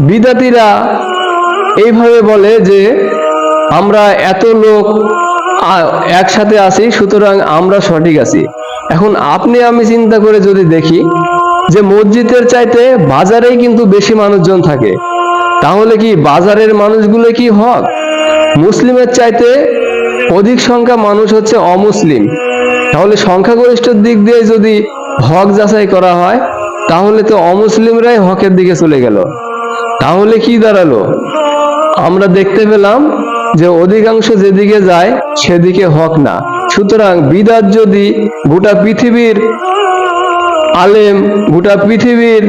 বিদাতিরা এইভাবে বলে যে আমরা এত লোক একসাথে আছি, সুতরাং আমরা সঠিক আছি। এখন আপনি আমি চিন্তা করে যদি দেখি যে মসজিদের চাইতে বাজারেই কিন্তু বেশি মানুষজন থাকে, তাহলে কি বাজারের মানুষগুলো কি হক? মুসলিমের চাইতে অধিক সংখ্যা মানুষ হচ্ছে অমুসলিম। তাহলে সংখ্যাগরিষ্ঠের দিক দিয়ে যদি হক যাচাই করা হয়, তাহলে তো অমুসলিমরাই হকের দিকে চলে গেল। তাহলে কি দাঁড়াল? আমরা দেখতে পেলাম যে অধিকাংশ যেদিকে যায়, সেদিকে হক না। সুতরাং বিদাত যদি গোটা পৃথিবীর আলেম, গোটা পৃথিবীর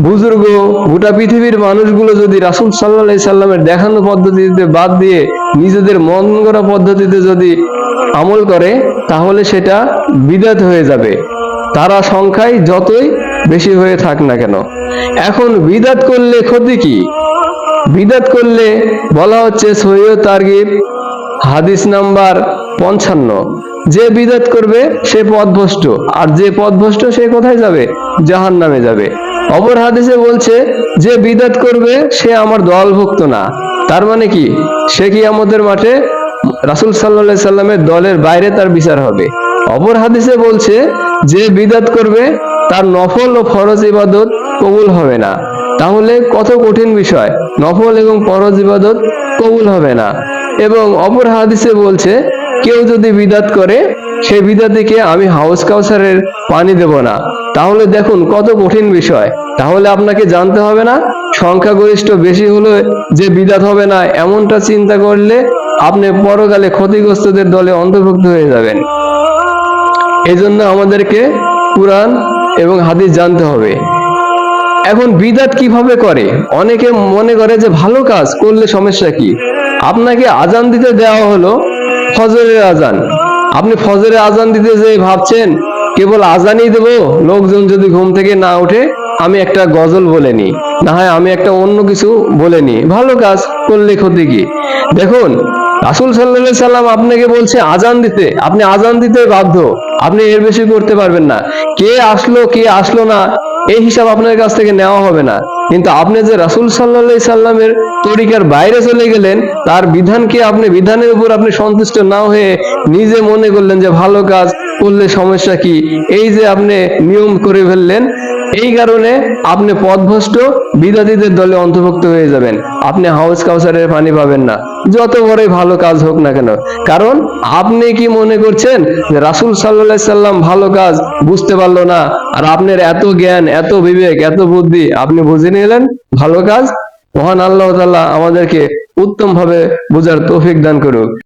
বুজুর্গ, গোটা পৃথিবীর মানুষগুলো যদি রাসুল সাল্লাহ সাল্লামের দেখানো পদ্ধতিতে বাদ দিয়ে, নিজেদের মন গড়া পদ্ধতিতে যদি আমল করে, তাহলে সেটা বিদাত হয়ে যাবে। তারা সংখ্যায় যতই বেশি হয়ে থাক না কেন? এখন বিদাত করলে ক্ষতি কি? বিদাত করলে বলা হচ্ছে সহিহ তারগিব, হাদিস নাম্বার পঞ্চান্ন। যে বিদাত করবে, সে পথভ্রষ্ট। আর যে পথভ্রষ্ট, সে কোথায় যাবে? জাহান নামে যাবে। অপর হাদিসে বলছে, যে বিদাত করবে, সে আমার দলভুক্ত না। তার মানে কি? সে কি আমাদের মাঠে রাসুল সাল্লাহ সাল্লামের দলের বাইরে তার বিচার হবে। অপর হাদিসে বলছে, যে বিদাত করবে তার নফল ও ফরজ ইবাদত কবুল হবে না। তাহলে কত কঠিন বিষয়। নফল এবং ফরজ ইবাদত কবুল হবে না। এবং অপর হাদিসে বলছে, কেউ যদি বিদাত করে সেই বিদাতিকে আমি হাউস কাউসারের পানি দেব না। তাহলে দেখুন কত কঠিন বিষয়। তাহলে আপনাকে জানতে হবে না, সংখ্যাগরিষ্ঠ বেশি হলে যে বিদাত হবে না, এমনটা চিন্তা করলে আপনি পরকালে ক্ষতিগ্রস্তদের দলে অন্তর্ভুক্ত হয়ে যাবেন। এই জন্য আমাদেরকে কোরআন এবং হাদিস জানতে হবে। এখন বিদাত কীভাবে করে? অনেকে মনে করে যে ভালো কাজ করলে সমস্যা কি? আপনাকে আজান দিতে দেওয়া হলো ফজরের আজান। আপনি ফজরের আজান দিতে যে ভাবছেন, কেবল আজানই দেব? লোকজন যদি ঘুম থেকে না ওঠে আমি একটা গজল বলে নি না হয় আমি একটা অন্য কিছু বলে নি ভালো কাজ করলে ক্ষতি কি? দেখুন রাসুল সাল্লাহ সাল্লাম আপনাকে বলছে আজান দিতে। আপনি আজান দিতে বাধ্য। আপনি এর বেশি করতে পারবেন না। কে আসলো কে আসলো না, এই হিসাব আপনার কাছ থেকে নেওয়া হবে না। কিন্তু আপনি যে রাসুল সাল্লাহ সাল্লামের তরিকার বাইরে চলে গেলেন, তার বিধানকে আপনি, বিধানের উপর আপনি সন্তুষ্ট না হয়ে নিজে মনে করলেন যে ভালো কাজ করলে সমস্যা কি? এই যে আপনি নিয়ম করে ফেললেন এই কারণে আপনি পথভ্রষ্ট বিদাতিদের দলে অন্তর্ভুক্ত হয়ে যাবেন। আপনি হাউস কাউসারের পানি পাবেন না। যত বড়ই ভালো কাজ হোক না কেন। কারণ আপনি কি মনে করছেন যে রাসুল সাল্লাহ সাল্লাম ভালো কাজ বুঝতে পারল না? আর আপনার এত জ্ঞান, এত বিবেক, এত বুদ্ধি, আপনি বুঝে নিলেন ভালো কাজ? মহান আল্লাহ তাআলা আমাদেরকে উত্তম ভাবে বোঝার তৌফিক দান করুক।